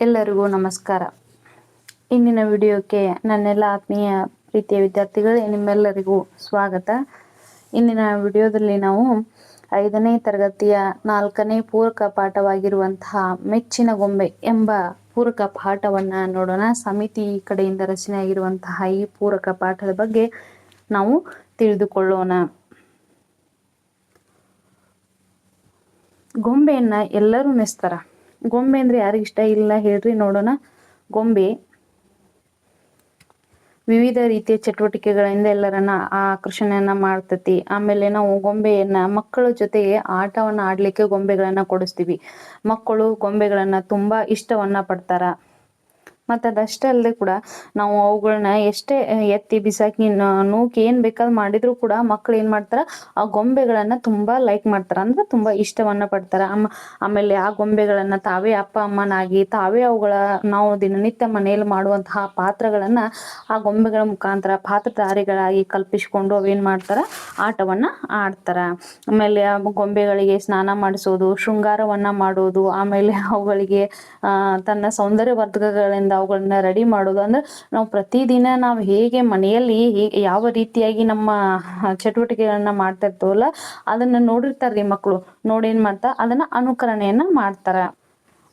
ಎಲ್ಲರಿಗೂ ನಮಸ್ಕಾರ. ಇಂದಿನ ವಿಡಿಯೋಕ್ಕೆ ನನ್ನೆಲ್ಲ ಆತ್ಮೀಯ ಪ್ರೀತಿಯ ವಿದ್ಯಾರ್ಥಿಗಳೇ, ನಿಮ್ಮೆಲ್ಲರಿಗೂ ಸ್ವಾಗತ. ಇಂದಿನ ವಿಡಿಯೋದಲ್ಲಿ ನಾವು ಐದನೇ ತರಗತಿಯ ನಾಲ್ಕನೇ ಪೂರಕ ಪಾಠವಾಗಿರುವಂತಹ ಮೆಚ್ಚಿನ ಗೊಂಬೆ ಎಂಬ ಪೂರಕ ಪಾಠವನ್ನು ನೋಡೋಣ. ಸಮಿತಿ ಕಡೆಯಿಂದ ರಚನೆಯಾಗಿರುವಂತಹ ಈ ಪೂರಕ ಪಾಠದ ಬಗ್ಗೆ ನಾವು ತಿಳಿದುಕೊಳ್ಳೋಣ. ಗೊಂಬೆಯನ್ನು ಎಲ್ಲರೂ ಮೆಚ್ತಾರ ಗೊಂಬೆ ಅಂದ್ರೆ ಯಾರಿಗೆ ಇಷ್ಟ ಇಲ್ಲ ಹೇಳ್ರಿ ನೋಡೋಣ. ಗೊಂಬೆ. ವಿವಿಧ ರೀತಿಯ ಚಟುವಟಿಕೆಗಳಿಂದ ಎಲ್ಲರನ್ನ ಆಕರ್ಷಣೆಯನ್ನ ಮಾಡ್ತತಿ. ಆಮೇಲೆ ನಾವು ಗೊಂಬೆಯನ್ನ ಮಕ್ಕಳ ಜೊತೆಗೆ ಆಟವನ್ನ ಆಡ್ಲಿಕ್ಕೆ ಗೊಂಬೆಗಳನ್ನ ಕೊಡಿಸ್ತೀವಿ. ಮಕ್ಕಳು ಗೊಂಬೆಗಳನ್ನ ತುಂಬಾ ಇಷ್ಟವನ್ನ ಪಡ್ತಾರ. ಮತ್ತು ಅದಷ್ಟೇ ಅಲ್ಲದೆ ಕೂಡ ನಾವು ಅವುಗಳನ್ನ ಎಷ್ಟೇ ಎತ್ತಿ ಬಿಸಾಕಿ ನೂಕಿ ಏನ್ ಬೇಕಾದ್ ಮಾಡಿದ್ರು ಕೂಡ ಮಕ್ಳು ಏನು ಮಾಡ್ತಾರೆ? ಆ ಗೊಂಬೆಗಳನ್ನ ತುಂಬಾ ಲೈಕ್ ಮಾಡ್ತಾರ. ಅಂದ್ರೆ ತುಂಬಾ ಇಷ್ಟವನ್ನ ಪಡ್ತಾರ. ಅಮ್ಮ, ಆಮೇಲೆ ಆ ಗೊಂಬೆಗಳನ್ನ ತಾವೇ ಅಪ್ಪ, ಅಮ್ಮನಾಗಿ ತಾವೇ ಅವುಗಳ ನಾವು ದಿನನಿತ್ಯ ಮನೆಯಲ್ಲಿ ಮಾಡುವಂತಹ ಪಾತ್ರಗಳನ್ನ ಆ ಗೊಂಬೆಗಳ ಮುಖಾಂತರ ಪಾತ್ರಧಾರಿಗಳಾಗಿ ಕಲ್ಪಿಸಿಕೊಂಡು ಅವೇನ್ ಮಾಡ್ತಾರ? ಆಟವನ್ನ ಆಡ್ತಾರ. ಆಮೇಲೆ ಆ ಗೊಂಬೆಗಳಿಗೆ ಸ್ನಾನ ಮಾಡಿಸೋದು, ಶೃಂಗಾರವನ್ನ ಮಾಡೋದು, ಆಮೇಲೆ ಅವುಗಳಿಗೆ ತನ್ನ ಸೌಂದರ್ಯ ವರ್ಧಕಗಳಿಂದ ಅವುಗಳನ್ನ ರೆಡಿ ಮಾಡೋದು. ಅಂದ್ರೆ ನಾವು ಪ್ರತಿದಿನ ನಾವು ಹೇಗೆ ಮನೆಯಲ್ಲಿ ಯಾವ ರೀತಿಯಾಗಿ ನಮ್ಮ ಚಟುವಟಿಕೆಗಳನ್ನ ಮಾಡ್ತಾ ಇರ್ತವಲ್ಲ, ಅದನ್ನ ನೋಡಿರ್ತಾರ್ರಿ ಮಕ್ಕಳು ನೋಡಿ ಏನ್ ಮಾಡ್ತಾ? ಅದನ್ನ ಅನುಕರಣೆಯನ್ನ ಮಾಡ್ತಾರ.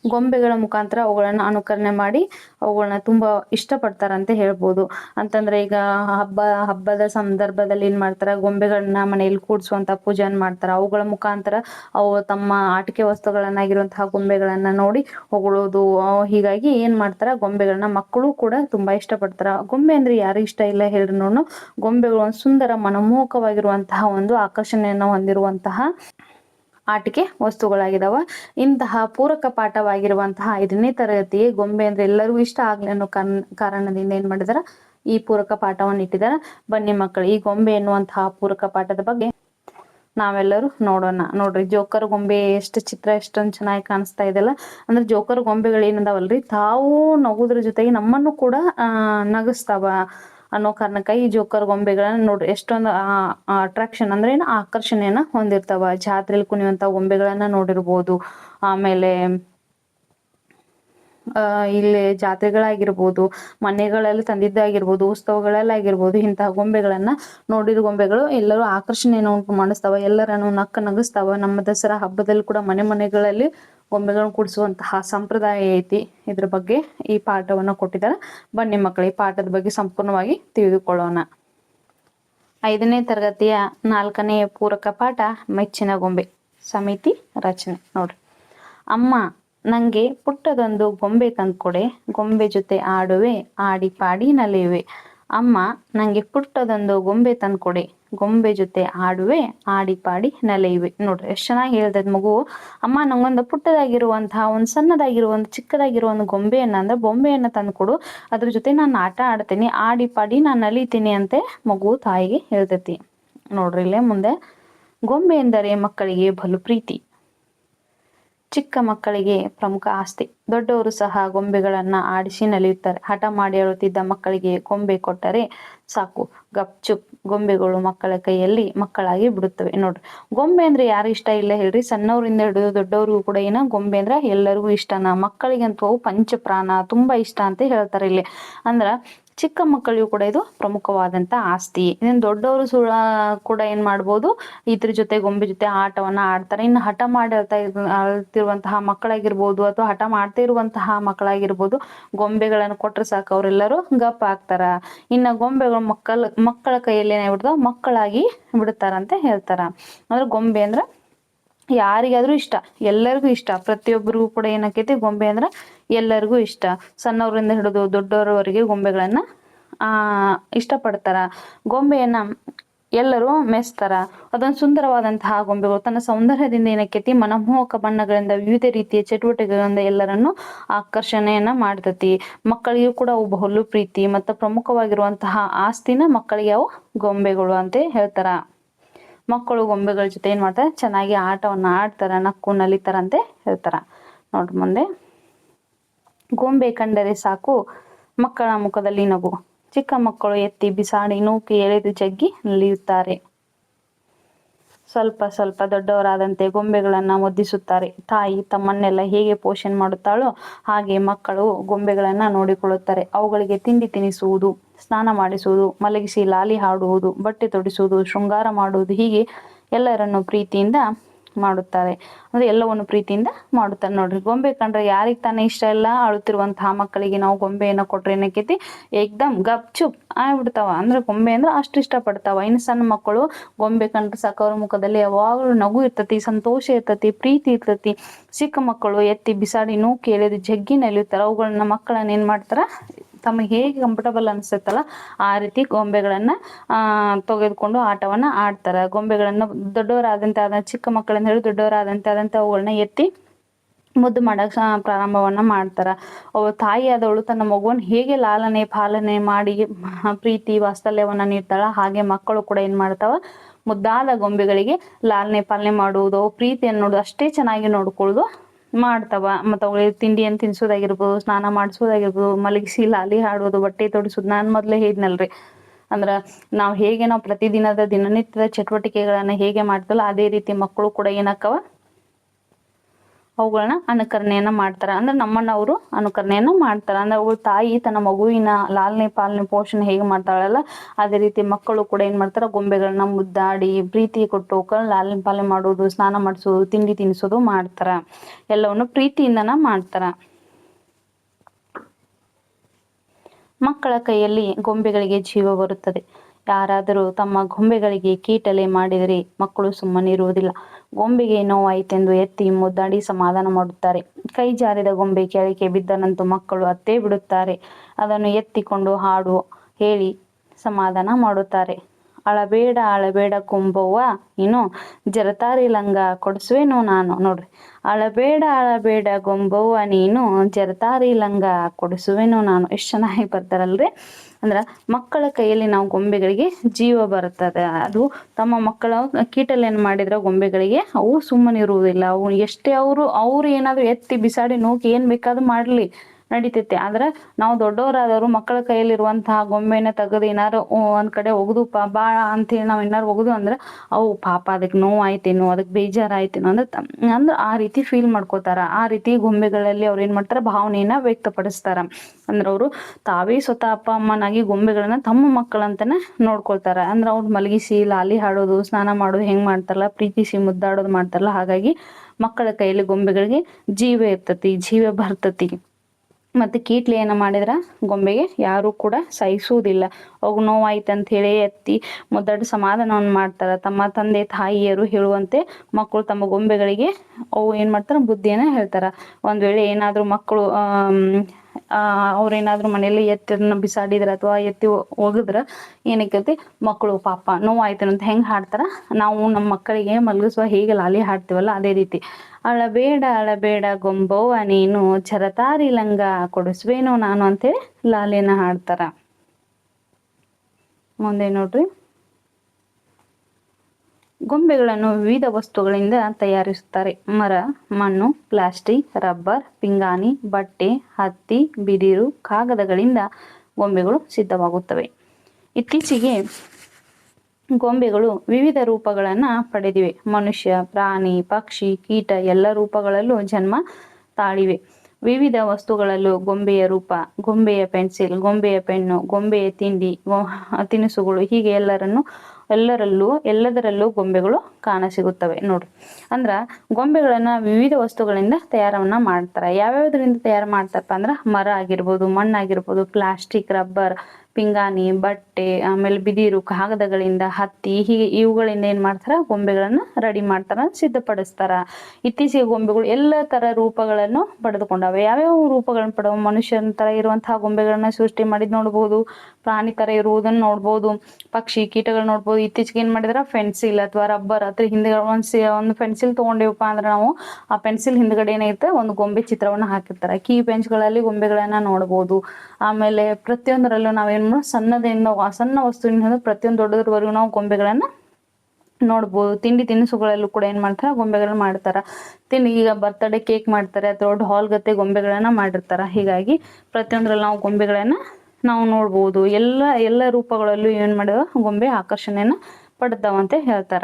ಗೊಂಬೆಗಳ ಮುಖಾಂತರ ಅವುಗಳನ್ನ ಅನುಕರಣೆ ಮಾಡಿ ಅವುಗಳನ್ನ ತುಂಬಾ ಇಷ್ಟಪಡ್ತಾರಂತ ಹೇಳ್ಬೋದು. ಅಂತಂದ್ರೆ ಈಗ ಹಬ್ಬ, ಹಬ್ಬದ ಸಂದರ್ಭದಲ್ಲಿ ಏನ್ ಮಾಡ್ತಾರ? ಗೊಂಬೆಗಳನ್ನ ಮನೆಯಲ್ಲಿ ಕೂಡಿಸುವಂತ ಪೂಜೆಯನ್ನು ಮಾಡ್ತಾರೆ. ಅವುಗಳ ಮುಖಾಂತರ ಅವು ತಮ್ಮ ಆಟಿಕೆ ವಸ್ತುಗಳನ್ನಾಗಿರುವಂತಹ ಗೊಂಬೆಗಳನ್ನ ನೋಡಿ ಹೊಗಳೋದು ಹೀಗಾಗಿ ಏನ್ ಮಾಡ್ತಾರೆ? ಗೊಂಬೆಗಳನ್ನ ಮಕ್ಕಳು ಕೂಡ ತುಂಬಾ ಇಷ್ಟಪಡ್ತಾರೆ. ಗೊಂಬೆ ಅಂದ್ರೆ ಯಾರು ಇಷ್ಟ ಇಲ್ಲ ಹೇಳ್ರಿ ನೋಡು ಗೊಂಬೆಗಳು ಒಂದು ಸುಂದರ ಮನಮೋಹಕವಾಗಿರುವಂತಹ ಒಂದು ಆಕರ್ಷಣೆಯನ್ನು ಹೊಂದಿರುವಂತಹ ಆಟಿಕೆ ವಸ್ತುಗಳಾಗಿದಾವ. ಇಂತಹ ಪೂರಕ ಪಾಠವಾಗಿರುವಂತಹ ಐದನೇ ತರಗತಿ ಗೊಂಬೆ ಅಂದ್ರೆ ಎಲ್ಲರಿಗೂ ಇಷ್ಟ ಆಗ್ಲಿ ಅನ್ನೋ ಕಾರಣದಿಂದ ಏನ್ ಮಾಡಿದಾರ? ಈ ಪೂರಕ ಪಾಠವನ್ನು ಇಟ್ಟಿದಾರ. ಬನ್ನಿ ಮಕ್ಕಳು, ಈ ಗೊಂಬೆ ಎನ್ನುವಂತಹ ಪೂರಕ ಪಾಠದ ಬಗ್ಗೆ ನಾವೆಲ್ಲರೂ ನೋಡೋಣ. ನೋಡ್ರಿ, ಜೋಕರ್ ಗೊಂಬೆ ಎಷ್ಟು ಚಿತ್ರ, ಎಷ್ಟೊಂದು ಚೆನ್ನಾಗಿ ಕಾಣಿಸ್ತಾ ಇದೆಲ್ಲ. ಅಂದ್ರೆ ಜೋಕರ್ ಗೊಂಬೆಗಳು ಏನದಾವಲ್ರಿ ತಾವು ನಗುದ್ರ ಜೊತೆಗೆ ನಮ್ಮನ್ನು ಕೂಡ ನಗಿಸ್ತಾವ. ಅನ್ನೋ ಕಾರಣಕ್ಕಾಗಿ ಈ ಜೋಕರ್ ಗೊಂಬೆಗಳನ್ನ ನೋಡ್ರಿ ಎಷ್ಟೊಂದು ಅಟ್ರಾಕ್ಷನ್ ಅಂದ್ರೆ ಏನು ಆಕರ್ಷಣೆಯನ್ನ ಹೊಂದಿರ್ತಾವ. ಜಾತ್ರೆಯಲ್ಲಿ ಕುಣಿಯುವಂತ ಗೊಂಬೆಗಳನ್ನ ನೋಡಿರ್ಬೋದು. ಆಮೇಲೆ ಇಲ್ಲಿ ಜಾತ್ರೆಗಳಾಗಿರ್ಬೋದು, ಮನೆಗಳಲ್ಲಿ ತಂದಿದ್ದಾಗಿರ್ಬೋದು, ಉತ್ಸವಗಳಲ್ಲಾಗಿರ್ಬೋದು, ಇಂತಹ ಗೊಂಬೆಗಳನ್ನ ನೋಡಿದ ಗೊಂಬೆಗಳು ಎಲ್ಲರೂ ಆಕರ್ಷಣೆಯನ್ನು ಉಂಟು ಮಾಡಿಸ್ತಾವ, ಎಲ್ಲರನ್ನು ನಕ್ಕ ನಗಿಸ್ತಾವ. ನಮ್ಮ ದಸರಾ ಹಬ್ಬದಲ್ಲಿ ಕೂಡ ಮನೆ ಮನೆಗಳಲ್ಲಿ ಗೊಂಬೆಗಳನ್ನು ಕೂಡಿಸುವಂತಹ ಸಂಪ್ರದಾಯ ಐತಿ ಇದ್ರ ಬಗ್ಗೆ ಈ ಪಾಠವನ್ನು ಕೊಟ್ಟಿದ್ದಾರೆ. ಬನ್ನಿ ಮಕ್ಕಳು, ಈ ಪಾಠದ ಬಗ್ಗೆ ಸಂಪೂರ್ಣವಾಗಿ ತಿಳಿದುಕೊಳ್ಳೋಣ. ಐದನೇ ತರಗತಿಯ ನಾಲ್ಕನೇ ಪೂರಕ ಪಾಠ, ಮೆಚ್ಚಿನ ಗೊಂಬೆ, ಸಮಿತಿ ರಚನೆ. ನೋಡ್ರಿ. ಅಮ್ಮ, ನಂಗೆ ಪುಟ್ಟದೊಂದು ಗೊಂಬೆ ತಂದ್ಕೊಡೆ. ಗೊಂಬೆ ಜೊತೆ ಆಡುವೆ, ಆಡಿ ಪಾಡಿ ನಲಿಯುವೆ. ಅಮ್ಮ, ನಂಗೆ ಪುಟ್ಟದೊಂದು ಗೊಂಬೆ ತಂದ್ಕೊಡೆ. ಗೊಂಬೆ ಜೊತೆ ಆಡುವೆ, ಆಡಿ ಪಾಡಿ ನಲೆಯುವೆ. ನೋಡ್ರಿ, ಎಷ್ಟು ಚೆನ್ನಾಗಿ ಹೇಳ್ದೆ ಮಗು. ಅಮ್ಮ, ನಂಗೊಂದು ಪುಟ್ಟದಾಗಿರುವಂತಹ, ಒಂದು ಸಣ್ಣದಾಗಿರುವ ಒಂದು ಚಿಕ್ಕದಾಗಿರುವ ಒಂದು ಗೊಂಬೆಯನ್ನ ಅಂದ್ರೆ ಬೊಂಬೆಯನ್ನ ತಂದುಕೊಡು. ಅದ್ರ ಜೊತೆ ನಾನು ಆಟ ಆಡ್ತೀನಿ, ಆಡಿ ಪಾಡಿ ನಾನು ನಲಿತೀನಿ ಅಂತೆ ಮಗು ತಾಯಿಗೆ ಹೇಳ್ತೈತಿ. ನೋಡ್ರಿ, ಇಲ್ಲೇ ಮುಂದೆ. ಗೊಂಬೆ ಎಂದರೆ ಮಕ್ಕಳಿಗೆ ಬಲು ಪ್ರೀತಿ. ಚಿಕ್ಕ ಮಕ್ಕಳಿಗೆ ಪ್ರಮುಖ ಆಸ್ತಿ. ದೊಡ್ಡವರು ಸಹ ಗೊಂಬೆಗಳನ್ನ ಆಡಿಸಿ ನಲಿಯುತ್ತಾರೆ. ಹಠ ಮಾಡಿ ಅಳುತ್ತಿದ್ದ ಮಕ್ಕಳಿಗೆ ಗೊಂಬೆ ಕೊಟ್ಟರೆ ಸಾಕು. ಗಪ್ ಚುಪ್ ಗೊಂಬೆಗಳು ಮಕ್ಕಳ ಕೈಯಲ್ಲಿ ಮಕ್ಕಳಾಗಿ ಬಿಡುತ್ತವೆ. ನೋಡ್ರಿ, ಗೊಂಬೆ ಅಂದ್ರೆ ಯಾರು ಇಷ್ಟ ಇಲ್ಲ ಹೇಳ್ರಿ. ಸಣ್ಣವರಿಂದ ಹಿಡಿದು ದೊಡ್ಡವ್ರಿಗೂ ಕೂಡ ಏನ ಗೊಂಬೆ ಅಂದ್ರೆ ಎಲ್ಲರಿಗೂ ಇಷ್ಟನ. ಮಕ್ಕಳಿಗಂತೂ ಪಂಚ ಪ್ರಾಣ ತುಂಬಾ ಇಷ್ಟ ಅಂತ ಹೇಳ್ತಾರೆ ಇಲ್ಲಿ. ಅಂದ್ರ ಚಿಕ್ಕ ಮಕ್ಕಳಿಗೂ ಕೂಡ ಇದು ಪ್ರಮುಖವಾದಂತ ಆಸ್ತಿ. ಇನ್ನು ದೊಡ್ಡವರು ಸುಳ ಕೂಡ ಏನ್ ಮಾಡ್ಬೋದು, ಇದ್ರ ಜೊತೆ ಗೊಂಬೆ ಜೊತೆ ಆಟವನ್ನ ಆಡ್ತಾರೆ. ಇನ್ನು ಹಠ ಮಾಡಿ ಇರ್ತಿರುವಂತಹ ಮಕ್ಕಳಾಗಿರ್ಬೋದು ಅಥವಾ ಹಠ ಮಾಡ್ತಾ ಇರುವಂತಹ ಮಕ್ಕಳಾಗಿರ್ಬೋದು, ಗೊಂಬೆಗಳನ್ನು ಕೊಟ್ಟರೆ ಸಾಕು ಅವರೆಲ್ಲರೂ ಗಪ್ ಆಗ್ತಾರ. ಇನ್ನ ಗೊಂಬೆಗಳು ಮಕ್ಕಳ ಮಕ್ಕಳ ಕೈಯಲ್ಲಿ ಏನಾಗ್ಬಿಡ್ತಾವ ಮಕ್ಕಳಾಗಿ ಬಿಡ್ತಾರಂತ ಹೇಳ್ತಾರ. ಅಂದ್ರೆ ಗೊಂಬೆ ಅಂದ್ರ ಯಾರಿಗಾದ್ರೂ ಇಷ್ಟ, ಎಲ್ಲರಿಗೂ ಇಷ್ಟ. ಪ್ರತಿಯೊಬ್ಬರಿಗೂ ಕೂಡ ಏನಾಕೈತಿ ಗೊಂಬೆ ಅಂದ್ರೆ ಎಲ್ಲರಿಗೂ ಇಷ್ಟ. ಸಣ್ಣವರಿಂದ ಹಿಡಿದು ದೊಡ್ಡವರವರೆಗೆ ಗೊಂಬೆಗಳನ್ನ, ಆ, ಇಷ್ಟಪಡ್ತಾರ. ಗೊಂಬೆಯನ್ನ ಎಲ್ಲರೂ ಮೆಸ್ತಾರ ಅದೊಂದು ಸುಂದರವಾದಂತಹ ಗೊಂಬೆಗಳು. ತನ್ನ ಸೌಂದರ್ಯದಿಂದ ಏನಕ್ಕೈತಿ, ಮನಮೋಹಕ ಬಣ್ಣಗಳಿಂದ, ವಿವಿಧ ರೀತಿಯ ಚಟುವಟಿಕೆಗಳಿಂದ ಎಲ್ಲರನ್ನು ಆಕರ್ಷಣೆಯನ್ನ ಮಾಡ್ತತಿ. ಮಕ್ಕಳಿಗೂ ಕೂಡ ಅವು ಬಹುಲು ಪ್ರೀತಿ, ಮತ್ತು ಪ್ರಮುಖವಾಗಿರುವಂತಹ ಆಸ್ತಿನ ಮಕ್ಕಳಿಗೆ ಅವು ಗೊಂಬೆಗಳು ಅಂತ ಹೇಳ್ತಾರ. ಮಕ್ಕಳು ಗೊಂಬೆಗಳ ಜೊತೆ ಏನು ಮಾಡ್ತಾರೆ? ಚೆನ್ನಾಗಿ ಆಟವನ್ನ ಆಡ್ತಾರೆ, ನಕ್ಕು ನಲಿತಾರಂತೆ ಹೇಳ್ತಾರೆ. ನೋಡ್ರಿ ಮುಂದೆ. ಗೊಂಬೆ ಕಂಡರೆ ಸಾಕು ಮಕ್ಕಳ ಮುಖದಲ್ಲಿ ನಗು. ಚಿಕ್ಕ ಮಕ್ಕಳು ಎತ್ತಿ ಬಿಸಾಡಿ ನೂಕಿ ಎಳೆದು ಜಗ್ಗಿ ನಲಿಯುತ್ತಾರೆ. ಸ್ವಲ್ಪ ಸ್ವಲ್ಪ ದೊಡ್ಡವರಾದಂತೆ ಗೊಂಬೆಗಳನ್ನ ಮುದ್ದಿಸುತ್ತಾರೆ. ತಾಯಿ ತಮ್ಮನ್ನೆಲ್ಲ ಹೇಗೆ ಪೋಷಣೆ ಮಾಡುತ್ತಾಳೋ ಹಾಗೆ ಮಕ್ಕಳು ಗೊಂಬೆಗಳನ್ನ ನೋಡಿಕೊಳ್ಳುತ್ತಾರೆ. ಅವುಗಳಿಗೆ ತಿಂಡಿ ತಿನ್ನಿಸುವುದು ಸ್ನಾನ ಮಾಡಿಸುವುದು, ಮಲಗಿಸಿ ಲಾಲಿ ಹಾಡುವುದು, ಬಟ್ಟೆ ತೊಡಿಸುವುದು, ಶೃಂಗಾರ ಮಾಡುವುದು ಹೀಗೆ ಎಲ್ಲರನ್ನು ಪ್ರೀತಿಯಿಂದ ಮಾಡುತ್ತಾರೆ. ಅಂದ್ರೆ ಎಲ್ಲವನ್ನು ಪ್ರೀತಿಯಿಂದ ಮಾಡುತ್ತಾರೆ. ನೋಡ್ರಿ, ಗೊಂಬೆ ಕಂಡ್ರೆ ಯಾರಿಗೆ ತಾನೇ ಇಷ್ಟ ಇಲ್ಲ? ಅಳುತ್ತಿರುವಂತಹ ಮಕ್ಕಳಿಗೆ ನಾವು ಗೊಂಬೆಯನ್ನು ಕೊಟ್ರೆ ಏನಕ್ಕೈತಿ? ಏಕ್ದಮ್ ಗಪ್ ಚುಪ್ ಆಗ್ಬಿಡ್ತಾವ. ಅಂದ್ರೆ ಗೊಂಬೆ ಅಂದ್ರೆ ಅಷ್ಟು ಇಷ್ಟಪಡ್ತಾವ. ಇನ್ನು ಸಣ್ಣ ಮಕ್ಕಳು ಗೊಂಬೆ ಕಂಡ್ರೆ ಸಾಕು, ಅವ್ರ ಮುಖದಲ್ಲಿ ಯಾವಾಗಲೂ ನಗು ಇರ್ತತಿ, ಸಂತೋಷ ಇರ್ತತಿ, ಪ್ರೀತಿ ಇರ್ತತಿ. ಚಿಕ್ಕ ಮಕ್ಕಳು ಎತ್ತಿ ಬಿಸಾಡಿ ನೂಕಿ ಎಳೆದು ಜಗ್ಗಿ ನೆಲೆಯುತ್ತಾರೆ. ಅವುಗಳನ್ನ ಮಕ್ಕಳನ್ನ ಏನ್ ಮಾಡ್ತಾರ? ತಮಗೆ ಹೇಗೆ ಕಂಫರ್ಟಬಲ್ ಅನಿಸುತ್ತಲ್ಲ ಆ ರೀತಿ ಗೊಂಬೆಗಳನ್ನು ತೆಗೆದುಕೊಂಡು ಆಟವನ್ನ ಆಡ್ತಾರೆ. ಗೊಂಬೆಗಳನ್ನು ಆದ ಚಿಕ್ಕ ಮಕ್ಕಳಿಂದ ಹೇಳಿ ದೊಡ್ಡವರಾದಂತೆ ಆದಂತೆ ಅವುಗಳನ್ನ ಎತ್ತಿ ಮುದ್ದು ಮಾಡಕ್ ಪ್ರಾರಂಭವನ್ನ ಮಾಡ್ತಾರ. ತಾಯಿ ಆದವಳು ತನ್ನ ಮಗುವನ್ನು ಹೇಗೆ ಲಾಲನೆ, ಪಾಲನೆ ಮಾಡಿ ಪ್ರೀತಿ, ವಾತ್ಸಲ್ಯವನ್ನ ನೀಡ್ತಾಳ ಹಾಗೆ ಮಕ್ಕಳು ಕೂಡ ಏನ್ ಮಾಡ್ತಾವ? ಮುದ್ದಾದ ಗೊಂಬೆಗಳಿಗೆ ಲಾಲನೆ, ಪಾಲನೆ ಮಾಡುವುದು ಪ್ರೀತಿಯನ್ನು ನೋಡುದು ಅಷ್ಟೇ ಚೆನ್ನಾಗಿ ನೋಡ್ಕೊಳ್ಳೋದು ಮಾಡ್ತಾವ. ಮತ್ತು ತಿಂಡಿ ತಿಂಡಿಯನ್ನು ತಿನ್ಸೋದಾಗಿರ್ಬೋದು, ಸ್ನಾನ ಮಾಡಿಸೋದಾಗಿರ್ಬೋದು, ಮಲಗಿಸಿ ಲಾಲಿ ಹಾಡೋದು, ಬಟ್ಟೆ ತೊಡಿಸೋದು ನಾನು ಮೊದಲೇ ಹೇಳಿದ್ನಲ್ರಿ. ಅಂದ್ರೆ ನಾವು ಹೇಗೆ ನಾವು ಪ್ರತಿದಿನದ ದಿನನಿತ್ಯದ ಚಟುವಟಿಕೆಗಳನ್ನ ಹೇಗೆ ಮಾಡ್ತಲ್ಲ ಅದೇ ರೀತಿ ಮಕ್ಕಳು ಕೂಡ ಏನಾಕ್ಕವ ಅವುಗಳನ್ನ ಅನುಕರಣೆಯನ್ನ ಮಾಡ್ತಾರ. ಅಂದ್ರೆ ನಮ್ಮನ್ನ ಅವರು ಅನುಕರಣೆಯನ್ನ ಮಾಡ್ತಾರ. ಅಂದ್ರೆ ಅವಳು ತಾಯಿ ತನ್ನ ಮಗುವಿನ ಲಾಲನೆ ಪಾಲನೆ ಪೋಷಣೆ ಹೇಗೆ ಮಾಡ್ತಾಳಲ್ಲ, ಅದೇ ರೀತಿ ಮಕ್ಕಳು ಕೂಡ ಏನ್ ಮಾಡ್ತಾರ ಗೊಂಬೆಗಳನ್ನ ಮುದ್ದಾಡಿ ಪ್ರೀತಿ ಕೊಟ್ಟು ಲಾಲನೆ ಪಾಲನೆ ಮಾಡೋದು, ಸ್ನಾನ ಮಾಡಿಸೋದು, ತಿಂಡಿ ತಿನ್ನಿಸೋದು ಮಾಡ್ತಾರ. ಎಲ್ಲವನ್ನು ಪ್ರೀತಿಯಿಂದನ ಮಾಡ್ತಾರ. ಮಕ್ಕಳ ಕೈಯಲ್ಲಿ ಗೊಂಬೆಗಳಿಗೆ ಜೀವ ಬರುತ್ತದೆ. ಯಾರಾದರೂ ತಮ್ಮ ಗೊಂಬೆಗಳಿಗೆ ಕೀಟಲೆ ಮಾಡಿದರೆ ಮಕ್ಕಳು ಸುಮ್ಮನಿರುವುದಿಲ್ಲ. ಗೊಂಬೆಗೆ ನೋವಾಯಿತೆಂದು ಎತ್ತಿ ಮುದ್ದಾಡಿ ಸಮಾಧಾನ ಮಾಡುತ್ತಾರೆ. ಕೈ ಜಾರಿದ ಗೊಂಬೆ ಕೆಳಕ್ಕೆ ಬಿದ್ದನಂತೂ ಮಕ್ಕಳು ಅತ್ತೇ ಬಿಡುತ್ತಾರೆ. ಅದನ್ನು ಎತ್ತಿಕೊಂಡು ಹಾಡು ಹೇಳಿ ಸಮಾಧಾನ ಮಾಡುತ್ತಾರೆ. ಅಳಬೇಡ ಅಳಬೇಡ ಕುಂಬವ್ವ, ನೀನು ಜರತಾರಿ ಲಂಗ ಕೊಡಿಸುವೆನು ನಾನು. ನೋಡ್ರಿ. ಅಳಬೇಡ ಅಳಬೇಡ ಗೊಂಬವ್ವ ನೀನು ಜರತಾರಿ ಲಂಗ ಕೊಡಿಸುವೆನು ನಾನು. ಎಷ್ಟು ಚೆನ್ನಾಗಿ ಬರ್ತಾರಲ್ರಿ. ಅಂದ್ರ ಮಕ್ಕಳ ಕೈಯಲ್ಲಿ ನಾವು ಗೊಂಬೆಗಳಿಗೆ ಜೀವ ಬರುತ್ತದೆ. ಅದು ತಮ್ಮ ಮಕ್ಕಳ ಕೀಟಲೇನು ಮಾಡಿದ್ರೆ ಗೊಂಬೆಗಳಿಗೆ ಅವು ಸುಮ್ಮನಿರುವುದಿಲ್ಲ. ಅವು ಎಷ್ಟೇ ಅವರು, ಅವ್ರು ಏನಾದ್ರು ಎತ್ತಿ ಬಿಸಾಡಿ ನೋಕಿ ಏನ್ ಬೇಕಾದ್ರೂ ಮಾಡ್ಲಿ. ನಡಿತೈತೆ. ಆದ್ರೆ ನಾವು ದೊಡ್ಡವರಾದವರು ಮಕ್ಕಳ ಕೈಯಲ್ಲಿರುವಂತಹ ಗೊಂಬೆನ ತೆಗೆದು ಏನಾರು ಒಂದ್ ಕಡೆ ಒಗದು ಬಾ ಅಂತೇಳಿ ನಾವು ಏನಾರು ಒಗದು ಅಂದ್ರೆ, ಅವು ಪಾಪ ಅದಕ್ಕೆ ನೋವಾಯ್ತೇನೋ ಅದಕ್ಕೆ ಬೇಜಾರಾಯ್ತೇನೋ ಅಂದ್ರೆ ಅಂದ್ರೆ ಆ ರೀತಿ ಫೀಲ್ ಮಾಡ್ಕೋತಾರ. ಆ ರೀತಿ ಗೊಂಬೆಗಳಲ್ಲಿ ಅವ್ರು ಏನ್ ಮಾಡ್ತಾರೆ? ಭಾವನೆಯನ್ನ ವ್ಯಕ್ತಪಡಿಸ್ತಾರ. ಅಂದ್ರೆ ಅವರು ತಾವೇ ಸ್ವತಃ ಅಪ್ಪ ಅಮ್ಮನಾಗಿ ಗೊಂಬೆಗಳನ್ನ ತಮ್ಮ ಮಕ್ಕಳಂತನ ನೋಡ್ಕೊಳ್ತಾರ. ಅಂದ್ರೆ ಅವ್ರು ಮಲಗಿಸಿ, ಲಾಲಿ ಹಾಡೋದು, ಸ್ನಾನ ಮಾಡೋದು ಹೆಂಗ್ ಮಾಡ್ತಾರಲ್ಲ? ಪ್ರೀತಿಸಿ ಮುದ್ದಾಡೋದು ಮಾಡ್ತಾರಲ್ಲ? ಹಾಗಾಗಿ ಮಕ್ಕಳ ಕೈಯಲ್ಲಿ ಗೊಂಬೆಗಳಿಗೆ ಜೀವ ಇರ್ತತಿ, ಜೀವ ಬರ್ತತಿ. ಮತ್ತು ಕೀಟ್ಲೆ ಏನು ಮಾಡಿದ್ರೆ ಗೊಂಬೆಗೆ ಯಾರೂ ಕೂಡ ಸಹಿಸುವುದಿಲ್ಲ ಅವು ನೋವಾಯ್ತು ಅಂತ ಹೇಳಿ ಎತ್ತಿ ಮುದ್ದಾಡಿ ಸಮಾಧಾನವನ್ನು ಮಾಡ್ತಾರೆ. ತಮ್ಮ ತಂದೆ ತಾಯಿಯರು ಹೇಳುವಂತೆ ಮಕ್ಕಳು ತಮ್ಮ ಗೊಂಬೆಗಳಿಗೆ ಅವು ಏನು ಮಾಡ್ತಾರೆ? ಬುದ್ಧಿಯನ್ನು ಹೇಳ್ತಾರೆ. ಒಂದು ವೇಳೆ ಏನಾದರೂ ಮಕ್ಕಳು ಅವ್ರೇನಾದ್ರೂ ಮನೆಯಲ್ಲಿ ಎತ್ತನ್ನ ಬಿಸಾಡಿದ್ರೆ ಅಥವಾ ಎತ್ತಿ ಒಗದ್ರ ಏನಕ್ಕೈತಿ ಮಕ್ಕಳು ಪಾಪ ನೋವಾಯ್ತು ಅಂತ ಹೆಂಗೆ ಹಾಡ್ತಾರ? ನಾವು ನಮ್ಮ ಮಕ್ಕಳಿಗೆ ಮಲಗಿಸುವ ಹೇಗೆ ಲಾಲಿ ಹಾಡ್ತೀವಲ್ಲ ಅದೇ ರೀತಿ. ಅಳಬೇಡ ಅಳಬೇಡ ಗೊಂಬವ್ವ ನೀನು, ಚರತಾರಿ ಲಂಗ ಕೊಡಿಸ್ವೇನೋ ನಾನು ಅಂತೇಳಿ ಲಾಲೇನ ಹಾಡ್ತಾರ. ಮುಂದೆ ನೋಡ್ರಿ. ಗೊಂಬೆಗಳನ್ನು ವಿವಿಧ ವಸ್ತುಗಳಿಂದ ತಯಾರಿಸುತ್ತಾರೆ. ಮರ, ಮಣ್ಣು, ಪ್ಲಾಸ್ಟಿಕ್, ರಬ್ಬರ್, ಪಿಂಗಾಣಿ, ಬಟ್ಟೆ, ಹತ್ತಿ, ಬಿದಿರು, ಕಾಗದಗಳಿಂದ ಗೊಂಬೆಗಳು ಸಿದ್ಧವಾಗುತ್ತವೆ. ಇತ್ತೀಚೆಗೆ ಗೊಂಬೆಗಳು ವಿವಿಧ ರೂಪಗಳನ್ನು ಪಡೆದಿವೆ. ಮನುಷ್ಯ, ಪ್ರಾಣಿ, ಪಕ್ಷಿ, ಕೀಟ ಎಲ್ಲ ರೂಪಗಳಲ್ಲೂ ಜನ್ಮ ತಾಳಿವೆ. ವಿವಿಧ ವಸ್ತುಗಳಲ್ಲೂ ಗೊಂಬೆಯ ರೂಪ, ಗೊಂಬೆಯ ಪೆನ್ಸಿಲ್, ಗೊಂಬೆಯ ಪೆನ್ನು, ಗೊಂಬೆಯ ತಿಂಡಿ ತಿನಿಸುಗಳು ಹೀಗೆ ಎಲ್ಲರನ್ನು, ಎಲ್ಲರಲ್ಲೂ, ಎಲ್ಲದರಲ್ಲೂ ಗೊಂಬೆಗಳು ಕಾಣಸಿಗುತ್ತವೆ. ನೋಡಿ ಅಂದ್ರ ಗೊಂಬೆಗಳನ್ನ ವಿವಿಧ ವಸ್ತುಗಳಿಂದ ತಯಾರವನ್ನ ಮಾಡ್ತಾರೆ. ಯಾವುದರಿಂದ ತಯಾರು ಮಾಡ್ತಾರಪ್ಪ ಅಂದ್ರ ಮರ ಆಗಿರ್ಬೋದು, ಮಣ್ಣಾಗಿರ್ಬೋದು, ಪ್ಲಾಸ್ಟಿಕ್, ರಬ್ಬರ್, ಪಿಂಗಾಣಿ, ಬಟ್ಟೆ ಆಮೇಲೆ ಬಿದಿರು, ಕಾಗದಗಳಿಂದ ಹತ್ತಿ, ಹೀಗೆ ಇವುಗಳಿಂದ ಏನ್ ಮಾಡ್ತಾರ? ಗೊಂಬೆಗಳನ್ನ ರೆಡಿ ಮಾಡ್ತಾರ, ಸಿದ್ಧಪಡಿಸ್ತಾರ. ಇತ್ತೀಚೆಗೆ ಗೊಂಬೆಗಳು ಎಲ್ಲ ತರ ರೂಪಗಳನ್ನು ಪಡೆದುಕೊಂಡವೆ. ಯಾವ್ಯಾವ ರೂಪಗಳನ್ನು ಪಡೆದ ಮನುಷ್ಯನ ತರ ಇರುವಂತಹ ಗೊಂಬೆಗಳನ್ನ ಸೃಷ್ಟಿ ಮಾಡಿದ್ ನೋಡ್ಬೋದು. ಪ್ರಾಣಿ ತರ ಇರುವುದನ್ನ ನೋಡ್ಬೋದು. ಪಕ್ಷಿ ಕೀಟಗಳು ನೋಡ್ಬೋದು. ಇತ್ತೀಚೆಗೆ ಏನ್ ಮಾಡಿದ್ರ? ಫೆನ್ಸಿಲ್ ಅಥವಾ ರಬ್ಬರ್ ಅಥವಾ ಹಿಂದ್ಗಡೆ ಒಂದ್ ಪೆನ್ಸಿಲ್ ತಗೊಂಡೇವಪ್ಪ ಅಂದ್ರೆ ನಾವು ಆ ಪೆನ್ಸಿಲ್ ಹಿಂದ್ಗಡೆ ಏನೈತೆ ಒಂದು ಗೊಂಬೆ ಚಿತ್ರವನ್ನ ಹಾಕಿರ್ತಾರೆ. ಕೀ ಬೆಂಚ್ಗಳಲ್ಲಿ ಗೊಂಬೆಗಳನ್ನ ನೋಡ್ಬೋದು. ಆಮೇಲೆ ಪ್ರತಿಯೊಂದರಲ್ಲೂ ನಾವೇನ್ ಸಣ್ಣದಿಂದ ಸಣ್ಣ ವಸ್ತುವಿನ ಪ್ರತಿಯೊಂದು ದೊಡ್ಡದ್ರವರೆಗೂ ನಾವು ಗೊಂಬೆಗಳನ್ನ ನೋಡ್ಬೋದು. ತಿಂಡಿ ತಿನಿಸುಗಳಲ್ಲೂ ಕೂಡ ಏನ್ ಮಾಡ್ತಾರ? ಗೊಂಬೆಗಳನ್ನ ಮಾಡ್ತಾರ. ತಿಂಡಿ ಈಗ ಬರ್ತ್ಡೇ ಕೇಕ್ ಮಾಡ್ತಾರೆ ಅಥವಾ ದೊಡ್ಡ ಹಾಲ್ ಗತ್ತೆ ಗೊಂಬೆಗಳನ್ನ ಮಾಡಿರ್ತಾರ. ಹೀಗಾಗಿ ಪ್ರತಿಯೊಂದ್ರಲ್ಲಿ ನಾವು ಗೊಂಬೆಗಳನ್ನ ನಾವು ನೋಡ್ಬೋದು. ಎಲ್ಲ ಎಲ್ಲ ರೂಪಗಳಲ್ಲೂ ಏನ್ ಮಾಡಿದ ಗೊಂಬೆ ಆಕರ್ಷಣೆಯನ್ನ ಅಂತ ಹೇಳ್ತಾರ.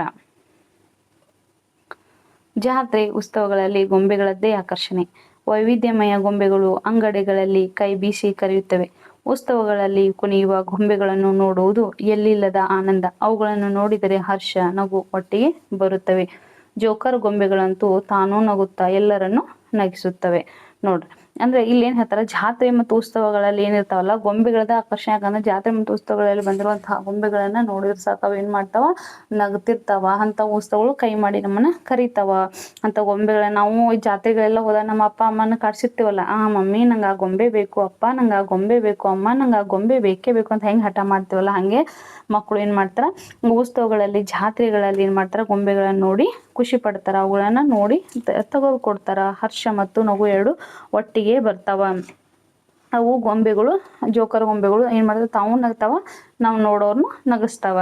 ಜಾತ್ರೆ ಉತ್ಸವಗಳಲ್ಲಿ ಗೊಂಬೆಗಳದ್ದೇ ಆಕರ್ಷಣೆ. ವೈವಿಧ್ಯಮಯ ಗೊಂಬೆಗಳು ಅಂಗಡಿಗಳಲ್ಲಿ ಕೈ ಬೀಸಿ ಕರೆಯುತ್ತವೆ. ಉತ್ಸವಗಳಲ್ಲಿ ಕುಣಿಯುವ ಗೊಂಬೆಗಳನ್ನು ನೋಡುವುದು ಎಲ್ಲಿಲ್ಲದ ಆನಂದ. ಅವುಗಳನ್ನು ನೋಡಿದರೆ ಹರ್ಷ, ನಗು ಒಟ್ಟಿಗೆ ಬರುತ್ತವೆ. ಜೋಕರ್ ಗೊಂಬೆಗಳಂತೂ ತಾನೂ ನಗುತ್ತಾ ಎಲ್ಲರನ್ನು ನಗಿಸುತ್ತವೆ. ನೋಡ್ರಿ. ಅಂದ್ರೆ ಇಲ್ಲಿ ಏನ್ ಹೇಳ್ತಾರೆ, ಜಾತ್ರೆ ಮತ್ತು ಉತ್ಸವಗಳಲ್ಲಿ ಏನಿರ್ತಾವಲ್ಲ ಗೊಂಬೆಗಳದ ಆಕರ್ಷಣೆ ಯಾಕಂದ್ರೆ ಜಾತ್ರೆ ಮತ್ತು ಉತ್ಸವಗಳಲ್ಲಿ ಬಂದಿರುವಂತಹ ಗೊಂಬೆಗಳನ್ನ ನೋಡಿದ್ರೆ ಸಾಕ. ಏನ್ ಮಾಡ್ತಾವ? ನಗ್ತಿರ್ತಾವ. ಅಂತ ಉತ್ಸವಗಳು ಕೈ ಮಾಡಿ ನಮ್ಮನ್ನ ಕರಿತಾವ. ಅಂತ ಗೊಂಬೆಗಳನ್ನ ನಾವು ಈ ಜಾತ್ರೆಗಳೆಲ್ಲ ಹೋದಾಗ ನಮ್ಮ ಅಪ್ಪ ಅಮ್ಮನ ಕರ್ಸಿರ್ತೀವಲ್ಲ ಆ ಮಮ್ಮಿ, ನಂಗೆ ಆ ಗೊಂಬೆ ಬೇಕು ಅಪ್ಪ, ನಂಗೆ ಆ ಗೊಂಬೆ ಬೇಕು ಅಮ್ಮ, ನಂಗೆ ಆ ಗೊಂಬೆ ಬೇಕೇ ಬೇಕು ಅಂತ ಹೆಂಗೆ ಹಠ ಮಾಡ್ತೀವಲ್ಲ, ಹಂಗೆ ಮಕ್ಕಳು ಏನ್ ಮಾಡ್ತಾರ? ಉತ್ಸವಗಳಲ್ಲಿ, ಜಾತ್ರೆಗಳಲ್ಲಿ ಏನ್ ಮಾಡ್ತಾರ? ಗೊಂಬೆಗಳನ್ನ ನೋಡಿ ಖುಷಿ ಪಡ್ತಾರ. ಅವುಗಳನ್ನ ನೋಡಿ ಕೊಡ್ತಾರ ಹರ್ಷ ಮತ್ತು ನಗು ಎರಡು ಒಟ್ಟಿಗೆ ಬರ್ತಾವ. ಅವು ಗೊಂಬೆಗಳು, ಜೋಕರ್ ಗೊಂಬೆಗಳು ಏನ್ ಮಾಡ್ತಾವ? ತಾವು ನಗ್ತಾವ, ನಾವು ನೋಡೋರ್ನು ನಗಸ್ತಾವ.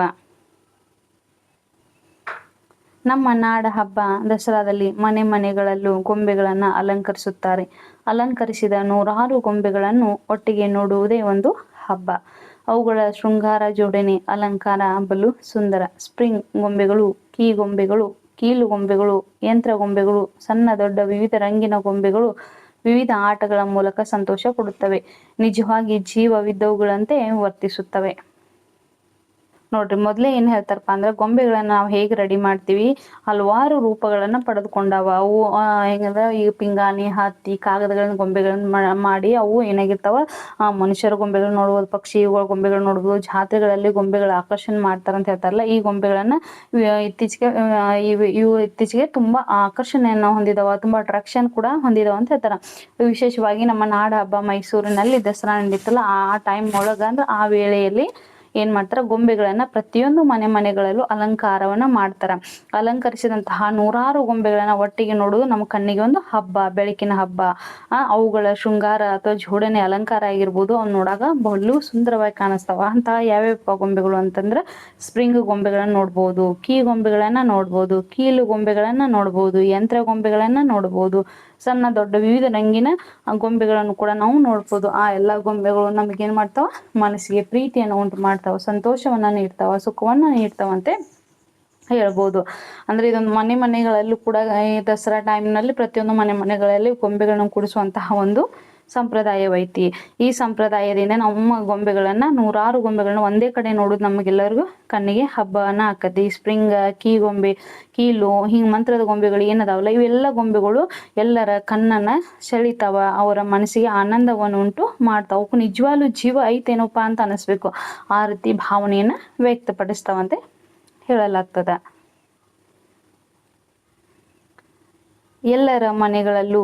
ನಮ್ಮ ನಾಡ ಹಬ್ಬ ದಸರಾದಲ್ಲಿ ಮನೆ ಮನೆಗಳಲ್ಲೂ ಗೊಂಬೆಗಳನ್ನ ಅಲಂಕರಿಸುತ್ತಾರೆ. ಅಲಂಕರಿಸಿದ ನೂರಾರು ಗೊಂಬೆಗಳನ್ನು ಒಟ್ಟಿಗೆ ನೋಡುವುದೇ ಒಂದು ಹಬ್ಬ. ಅವುಗಳ ಶೃಂಗಾರ ಜೋಡಣೆ, ಅಲಂಕಾರ, ಬಲು ಸುಂದರ. ಸ್ಪ್ರಿಂಗ್ ಗೊಂಬೆಗಳು, ಕೀ ಗೊಂಬೆಗಳು ಕೀಲು ಗೊಂಬೆಗಳು, ಯಂತ್ರ ಗೊಂಬೆಗಳು, ಸಣ್ಣ ದೊಡ್ಡ ವಿವಿಧ ರಂಗಿನ ಗೊಂಬೆಗಳು ವಿವಿಧ ಆಟಗಳ ಮೂಲಕ ಸಂತೋಷ ಕೊಡುತ್ತವೆ. ನಿಜವಾಗಿ ಜೀವವಿದ್ದವುಗಳಂತೆ ವರ್ತಿಸುತ್ತವೆ. ನೋಡ್ರಿ, ಮೊದಲೇ ಏನ್ ಹೇಳ್ತಾರಪ್ಪ ಅಂದ್ರೆ ಗೊಂಬೆಗಳನ್ನ ನಾವು ಹೇಗೆ ರೆಡಿ ಮಾಡ್ತೀವಿ, ಹಲವಾರು ರೂಪಗಳನ್ನ ಪಡೆದುಕೊಂಡಾವ. ಅವು ಹೆಂಗಂದ್ರ ಈ ಪಿಂಗಾಣಿ, ಹತ್ತಿ, ಕಾಗದಗಳನ್ನ ಗೊಂಬೆಗಳನ್ನ ಮಾಡಿ ಅವು ಏನಾಗಿರ್ತಾವ? ಆ, ಮನುಷ್ಯರ ಗೊಂಬೆಗಳನ್ನ ನೋಡ್ಬೋದು, ಪಕ್ಷಿಗಳ ಗೊಂಬೆಗಳನ್ನ ನೋಡ್ಬೋದು, ಜಾತ್ರೆಗಳಲ್ಲಿ ಗೊಂಬೆಗಳ ಆಕರ್ಷಣೆ ಮಾಡ್ತಾರ ಅಂತ ಹೇಳ್ತಾರಲ್ಲ, ಈ ಗೊಂಬೆಗಳನ್ನ ಇತ್ತೀಚೆಗೆ ಇವು ಇವು ಇತ್ತೀಚೆಗೆ ತುಂಬಾ ಆಕರ್ಷಣೆಯನ್ನ ಹೊಂದಿದಾವ, ತುಂಬಾ ಅಟ್ರಾಕ್ಷನ್ ಕೂಡ ಹೊಂದಿದಾವ ಅಂತ ಹೇಳ್ತಾರ. ವಿಶೇಷವಾಗಿ ನಮ್ಮ ನಾಡ ಹಬ್ಬ ಮೈಸೂರಿನಲ್ಲಿ ದಸರಾ ನಡೀತಲ್ಲ, ಆ ಟೈಮ್ ಒಳಗ ಅಂದ್ರೆ ಆ ವೇಳೆಯಲ್ಲಿ ಏನ್ ಮಾಡ್ತಾರ? ಗೊಂಬೆಗಳನ್ನ ಪ್ರತಿಯೊಂದು ಮನೆ ಮನೆಗಳಲ್ಲೂ ಅಲಂಕಾರವನ್ನ ಮಾಡ್ತಾರ. ಅಲಂಕರಿಸಿದಂತಹ ನೂರಾರು ಗೊಂಬೆಗಳನ್ನ ಒಟ್ಟಿಗೆ ನೋಡೋದು ನಮ್ಮ ಕಣ್ಣಿಗೆ ಒಂದು ಹಬ್ಬ, ಬೆಳಕಿನ ಹಬ್ಬ. ಅವುಗಳ ಶೃಂಗಾರ ಅಥವಾ ಜೋಡಣೆ ಅಲಂಕಾರ ಆಗಿರ್ಬೋದು. ಅವ್ನ ನೋಡಾಗ ಬಹಳ ಸುಂದರವಾಗಿ ಕಾಣಿಸ್ತಾವ. ಅಂತ ಯಾವ್ಯಾವ ಗೊಂಬೆಗಳು ಅಂತಂದ್ರ ಸ್ಪ್ರಿಂಗ್ ಗೊಂಬೆಗಳನ್ನ ನೋಡ್ಬೋದು, ಕೀ ಗೊಂಬೆಗಳನ್ನ ನೋಡ್ಬೋದು, ಕೀಲು ಗೊಂಬೆಗಳನ್ನ ನೋಡ್ಬೋದು, ಯಂತ್ರ ಗೊಂಬೆಗಳನ್ನ ನೋಡ್ಬೋದು. ಸಣ್ಣ ದೊಡ್ಡ ವಿವಿಧ ರಂಗಿನ ಗೊಂಬೆಗಳನ್ನು ಕೂಡ ನಾವು ನೋಡ್ಬೋದು. ಆ ಎಲ್ಲ ಗೊಂಬೆಗಳು ನಮಗೆ ಏನ್ ಮಾಡ್ತಾವ? ಮನಸ್ಸಿಗೆ ಪ್ರೀತಿಯನ್ನು ಉಂಟು ಮಾಡ್ತಾವ, ಸಂತೋಷವನ್ನು ನೀಡ್ತಾವ, ಸುಖವನ್ನ ನೀಡ್ತಾವಂತೆ ಹೇಳ್ಬೋದು. ಅಂದ್ರೆ ಇದೊಂದು ಮನೆ ಮನೆಗಳಲ್ಲೂ ಕೂಡ ಈ ದಸರಾ ಟೈಮ್ನಲ್ಲಿ ಪ್ರತಿಯೊಂದು ಮನೆ ಮನೆಗಳಲ್ಲಿ ಗೊಂಬೆಗಳನ್ನು ಕೂಡಿಸುವಂತಹ ಒಂದು ಸಂಪ್ರದಾಯವೈತಿ ಈ ಸಂಪ್ರದಾಯದಿಂದ ನಮ್ಮ ಗೊಂಬೆಗಳನ್ನ ನೂರಾರು ಗೊಂಬೆಗಳನ್ನ ಒಂದೇ ಕಡೆ ನೋಡುದು ನಮಗೆಲ್ಲರಿಗೂ ಕಣ್ಣಿಗೆ ಹಬ್ಬನ ಆಕತಿ. ಸ್ಪ್ರಿಂಗ್ ಕೀ ಗೊಂಬೆ, ಕೀಲು, ಹಿಂಗ್ ಮಂತ್ರದ ಗೊಂಬೆಗಳು ಏನದಾವಲ್ಲ, ಇವೆಲ್ಲ ಗೊಂಬೆಗಳು ಎಲ್ಲರ ಕಣ್ಣನ್ನ ಸೆಳಿತಾವ, ಅವರ ಮನಸ್ಸಿಗೆ ಆನಂದವನ್ನು ಉಂಟು ಮಾಡ್ತಾವ. ನಿಜವಾಗ್ಲೂ ಜೀವ ಐತೇನೋಪ್ಪ ಅಂತ ಅನಿಸ್ಬೇಕು. ಆ ರೀತಿ ಭಾವನೆಯನ್ನ ವ್ಯಕ್ತಪಡಿಸ್ತಾವಂತೆ ಹೇಳಲಾಗ್ತದ. ಎಲ್ಲರ ಮನೆಗಳಲ್ಲೂ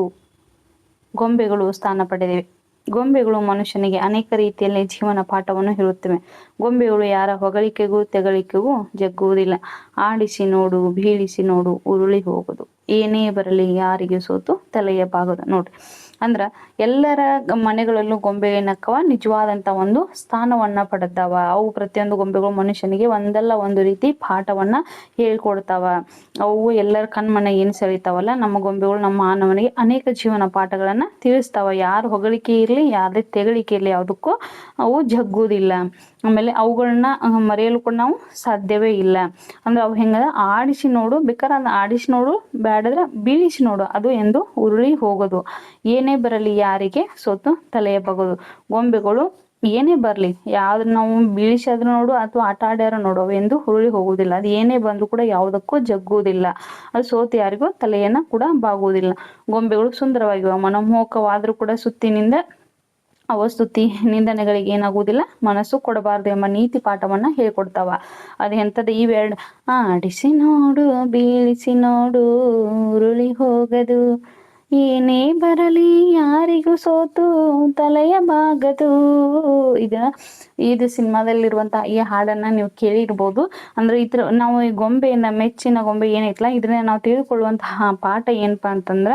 ಗೊಂಬೆಗಳು ಸ್ಥಾನ ಪಡೆದಿವೆ. ಗೊಂಬೆಗಳು ಮನುಷ್ಯನಿಗೆ ಅನೇಕ ರೀತಿಯಲ್ಲಿ ಜೀವನ ಪಾಠವನ್ನು ಹೇಳುತ್ತವೆ. ಗೊಂಬೆಗಳು ಯಾರ ಹೊಗಳಿಕೆಗೂ ತೆಗಳಿಕೆಗೂ ಜಗ್ಗುವುದಿಲ್ಲ. ಆಡಿಸಿ ನೋಡು, ಬೀಳಿಸಿ ನೋಡು, ಉರುಳಿ ಹೋಗುದು ಏನೇ ಬರಲಿ ಯಾರಿಗೆ ಸೋತು ತಲೆಯ ಬಾಗದು ನೋಡ್ರಿ. ಅಂದ್ರ ಎಲ್ಲರ ಮನೆಗಳಲ್ಲೂ ಗೊಂಬೆ ಏನಕ್ಕವ ನಿಜವಾದಂತ ಒಂದು ಸ್ಥಾನವನ್ನ ಪಡೆದವ. ಅವು ಪ್ರತಿಯೊಂದು ಗೊಂಬೆಗಳು ಮನುಷ್ಯನಿಗೆ ಒಂದಲ್ಲ ಒಂದು ರೀತಿ ಪಾಠವನ್ನ ಹೇಳ್ಕೊಡ್ತಾವ. ಅವು ಎಲ್ಲರ ಕಣ್ಮನೆ ಏನು ಸೆಳಿತಾವಲ್ಲ ನಮ್ಮ ಗೊಂಬೆಗಳು ನಮ್ಮ ಮಾನವನಿಗೆ ಅನೇಕ ಜೀವನ ಪಾಠಗಳನ್ನ ತಿಳಿಸ್ತಾವ. ಯಾರು ಹೊಗಳಿಕೆ ಇರಲಿ, ಯಾರದೇ ತೆಗಳಿಕೆ ಇರಲಿ, ಯಾವುದಕ್ಕೂ ಅವು ಜಗ್ಗುದಿಲ್ಲ. ಆಮೇಲೆ ಅವುಗಳನ್ನ ಮರೆಯಲು ಕೂಡ ನಾವು ಸಾಧ್ಯವೇ ಇಲ್ಲ. ಅಂದ್ರೆ ಅವು ಹೆಂಗದ ಆಡಿಸಿ ನೋಡು, ಬೇಕಾದ್ರೆ ಅದನ್ನ ಆಡಿಸಿ ನೋಡು ಬೇಡದ್ರೆ ಬೀಳಿಸಿ ನೋಡು. ಅದು ಎಂದು ಉರುಳಿ ಹೋಗೋದು. ಏನೇ ಬರಲಿ ಯಾರಿಗೆ ಸೋತು ತಲೆಯ ಬಗೋದು ಗೊಂಬೆಗಳು ಏನೇ ಬರಲಿ, ಯಾವ್ದು ನಾವು ಬೀಳಿಸಾದ್ರೂ ನೋಡು ಅಥವಾ ಆಟ ಆಡ್ಯಾರ ನೋಡು ಎಂದು ಹುರುಳಿ ಹೋಗುವುದಿಲ್ಲ ಅದು ಏನೇ ಬಂದ್ರು ಕೂಡ ಯಾವುದಕ್ಕೂ ಜಗ್ಗುವುದಿಲ್ಲ. ಅದು ಸೋತು ಯಾರಿಗೂ ತಲೆಯನ್ನ ಕೂಡ ಬಾಗುವುದಿಲ್ಲ. ಗೊಂಬೆಗಳು ಸುಂದರವಾಗಿವೆ, ಮನಮೋಹಕವಾದ್ರೂ ಕೂಡ ಸುತ್ತಿನಿಂದ ಅವಸ್ತುತಿ ನಿಂದನೆಗಳಿಗೆ ಏನಾಗುವುದಿಲ್ಲ, ಮನಸ್ಸು ಕೊಡಬಾರದು ಎಂಬ ನೀತಿ ಪಾಠವನ್ನ ಹೇಳ್ಕೊಡ್ತಾವ. ಅದು ಎಂಥದ್ದು? ಇವೆರಡು ಆಡಿಸಿ ನೋಡು, ಬೀಳಿಸಿ ನೋಡು, ಉರುಳಿ ಹೋಗದು. ಏನೇ ಬರಲಿ ಯಾರಿಗೂ ಸೋತು ತಲೆಯ ಬಾಗದು. ಇದ ಇದು ಸಿನಿಮಾದಲ್ಲಿರುವಂತಹ ಈ ಹಾಡನ್ನ ನೀವು ಕೇಳಿರ್ಬೋದು. ಅಂದ್ರೆ ಇದ್ರ ನಾವು ಈ ಗೊಂಬೆಯನ್ನ, ಮೆಚ್ಚಿನ ಗೊಂಬೆ ಏನೈತಲ್ಲ, ಇದನ್ನ ನಾವು ತಿಳ್ಕೊಳ್ಳುವಂತಹ ಪಾಠ ಏನಪ್ಪಾ ಅಂತಂದ್ರ,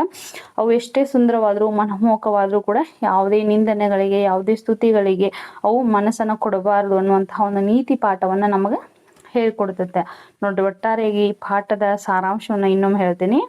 ಅವು ಎಷ್ಟೇ ಸುಂದರವಾದ್ರು, ಮನಮೋಹಕವಾದ್ರೂ ಕೂಡ ಯಾವುದೇ ನಿಂದನೆಗಳಿಗೆ, ಯಾವುದೇ ಸ್ತುತಿಗಳಿಗೆ ಅವು ಮನಸ್ಸನ್ನು ಕೊಡಬಾರದು ಅನ್ನುವಂತಹ ಒಂದು ನೀತಿ ಪಾಠವನ್ನ ನಮಗ ಹೇಳ್ಕೊಡ್ತೈತೆ. ನೋಡ್ರಿ, ಒಟ್ಟಾರೆಯಾಗಿ ಈ ಪಾಠದ ಸಾರಾಂಶವನ್ನ ಇನ್ನೊಮ್ಮೆ ಹೇಳ್ತೀನಿ.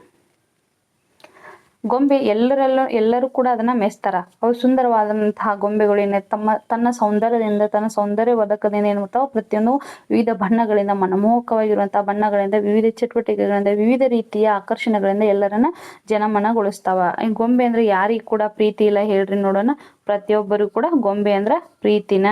ಗೊಂಬೆ ಎಲ್ಲರೆಲ್ಲ, ಎಲ್ಲರೂ ಕೂಡ ಅದನ್ನ ಮೆಚ್ತಾರ ಅವು ಸುಂದರವಾದಂತಹ ಗೊಂಬೆಗಳು ಏನೇ ತಮ್ಮ, ತನ್ನ ಸೌಂದರ್ಯದಿಂದ, ತನ್ನ ಸೌಂದರ್ಯ ಬದಕದಿಂದ ಏನ್ ಮಾಡ್ತಾವ ಪ್ರತಿಯೊಂದು ವಿವಿಧ ಬಣ್ಣಗಳಿಂದ, ಮನಮೋಹಕವಾಗಿರುವಂತಹ ಬಣ್ಣಗಳಿಂದ, ವಿವಿಧ ಚಟುವಟಿಕೆಗಳಿಂದ, ವಿವಿಧ ರೀತಿಯ ಆಕರ್ಷಣೆಗಳಿಂದ ಎಲ್ಲರನ್ನ ಜನಮನಗೊಳಿಸ್ತಾವ. ಗೊಂಬೆ ಅಂದ್ರೆ ಯಾರಿಗೂ ಕೂಡ ಪ್ರೀತಿ ಇಲ್ಲ ಹೇಳ್ರಿ ನೋಡೋಣ. ಪ್ರತಿಯೊಬ್ಬರು ಕೂಡ ಗೊಂಬೆ ಅಂದ್ರೆ ಪ್ರೀತಿನ,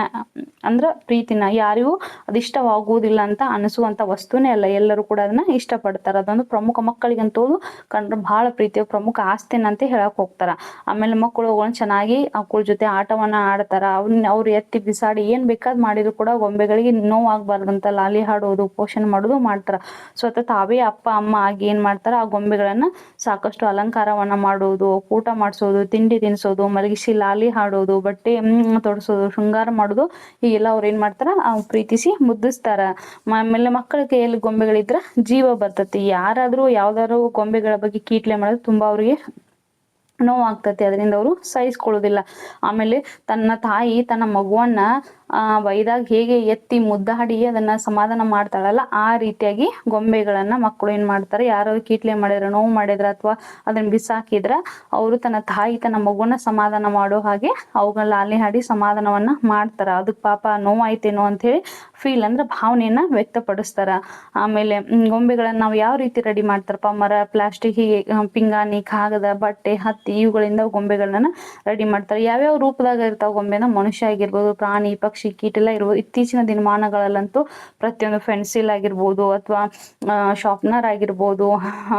ಅಂದ್ರ ಪ್ರೀತಿನ. ಯಾರಿಗೂ ಅದಿಷ್ಟವಾಗುವುದಿಲ್ಲ ಅಂತ ಅನಿಸುವಂತ ವಸ್ತುನೇ ಅಲ್ಲ. ಎಲ್ಲರೂ ಕೂಡ ಅದನ್ನ ಇಷ್ಟಪಡ್ತಾರೆ. ಅದೊಂದು ಪ್ರಮುಖ ಮಕ್ಕಳಿಗಂತೂ ಕಂಡ್ರೆ ಬಹಳ ಪ್ರೀತಿಯ ಪ್ರಮುಖ ಆಸ್ತಿನ ಅಂತ ಹೇಳಕ್ ಹೋಗ್ತಾರ. ಆಮೇಲೆ ಮಕ್ಕಳು ಅವುಗಳನ್ನ ಚೆನ್ನಾಗಿ ಮಕ್ಕಳ ಜೊತೆ ಆಟವನ್ನ ಆಡ್ತಾರ. ಅವ್ನ, ಅವ್ರು ಎತ್ತಿ ಬಿಸಾಡಿ ಏನ್ ಬೇಕಾದ್ ಮಾಡಿದ್ರು ಕೂಡ ಗೊಂಬೆಗಳಿಗೆ ನೋವಾಗಬಾರ್ದಂತ ಲಾಲಿ ಹಾಡೋದು, ಪೋಷಣೆ ಮಾಡೋದು ಮಾಡ್ತಾರ. ಸ್ವತಃ ತಾವೇ ಅಪ್ಪ, ಅಮ್ಮ ಆಗಿ ಏನ್ ಮಾಡ್ತಾರ? ಆ ಗೊಂಬೆಗಳನ್ನ ಸಾಕಷ್ಟು ಅಲಂಕಾರವನ್ನ ಮಾಡೋದು, ಊಟ ಮಾಡಿಸೋದು, ತಿಂಡಿ ತಿನ್ಸೋದು, ಮಲಗಿಸಿ ಲಾಲಿ ಹಾಡೋದು, ಬಟ್ಟೆ ತೊಡಸೋದು, ಶೃಂಗಾರ ಮಾಡೋದು, ಹೀಗೆಲ್ಲ ಅವ್ರು ಏನ್ ಮಾಡ್ತಾರ? ಪ್ರೀತಿಸಿ ಮುದ್ದಿಸ್ತಾರ. ಆಮೇಲೆ ಮಕ್ಕಳ ಕೈಯಲ್ಲಿ ಗೊಂಬೆಗಳಿದ್ರ ಜೀವ ಬರ್ತತಿ. ಯಾರಾದರೂ ಯಾವ್ದಾದ್ರು ಗೊಂಬೆಗಳ ಬಗ್ಗೆ ಕೀಟ್ಲೆ ಮಾಡೋದು ತುಂಬಾ ಅವ್ರಿಗೆ ನೋವಾಗ್ತತಿ. ಅದರಿಂದ ಅವರು ಸಹಿಸ್ಕೊಳ್ಳೋದಿಲ್ಲ. ಆಮೇಲೆ ತನ್ನ ತಾಯಿ, ತನ್ನ ಮಗುವನ್ನ ಬೈದಾಗ ಹೇಗೆ ಎತ್ತಿ ಮುದ್ದಾಡಿ ಅದನ್ನ ಸಮಾಧಾನ ಮಾಡ್ತಾಳಲ್ಲ, ಆ ರೀತಿಯಾಗಿ ಗೊಂಬೆಗಳನ್ನ ಮಕ್ಕಳು ಏನ್ ಮಾಡ್ತಾರೆ, ಯಾರು ಕೀಟ್ಲೆ ಮಾಡಿದ್ರ, ನೋವು ಮಾಡಿದ್ರ ಅಥವಾ ಅದನ್ನ ಬಿಸಾಕಿದ್ರ ಅವರು ತನ್ನ ತಾಯಿ ತನ್ನ ಮಗುನ ಸಮಾಧಾನ ಮಾಡೋ ಹಾಗೆ ಅವುಗಳ ಲಾಲಿ ಹಾಡಿ ಸಮಾಧಾನವನ್ನ ಮಾಡ್ತಾರ. ಅದಕ್ಕೆ ಪಾಪ ನೋವಾಯ್ತೇನೋ ಅಂತ ಹೇಳಿ ಫೀಲ್ ಅಂದ್ರೆ ಭಾವನೆಯನ್ನ ವ್ಯಕ್ತಪಡಿಸ್ತಾರ. ಆಮೇಲೆ ಗೊಂಬೆಗಳನ್ನ ನಾವು ಯಾವ ರೀತಿ ರೆಡಿ ಮಾಡ್ತಾರಪ್ಪ, ಮರ ಪ್ಲಾಸ್ಟಿಕ್ ಹೀಗೆ ಪಿಂಗಾಣಿ, ಕಾಗದ, ಬಟ್ಟೆ, ಹತ್ತಿ, ಇವುಗಳಿಂದ ಗೊಂಬೆಗಳನ್ನ ರೆಡಿ ಮಾಡ್ತಾರೆ. ಯಾವ್ಯಾವ ರೂಪದಾಗ ಇರ್ತಾವ ಗೊಂಬೆನ? ಮನುಷ್ಯ ಆಗಿರ್ಬೋದು, ಪ್ರಾಣಿ, ಪಕ್ಷಿ ಪಕ್ಷಿ ಕೀಟೆಲ್ಲ ಇರ್ಬೋದು. ಇತ್ತೀಚಿನ ದಿನಮಾನಗಳಲ್ಲಂತೂ ಪ್ರತಿಯೊಂದು ಫೆನ್ಸಿಲ್ ಆಗಿರ್ಬೋದು ಅಥವಾ ಶಾರ್ಪ್ನರ್ ಆಗಿರ್ಬೋದು,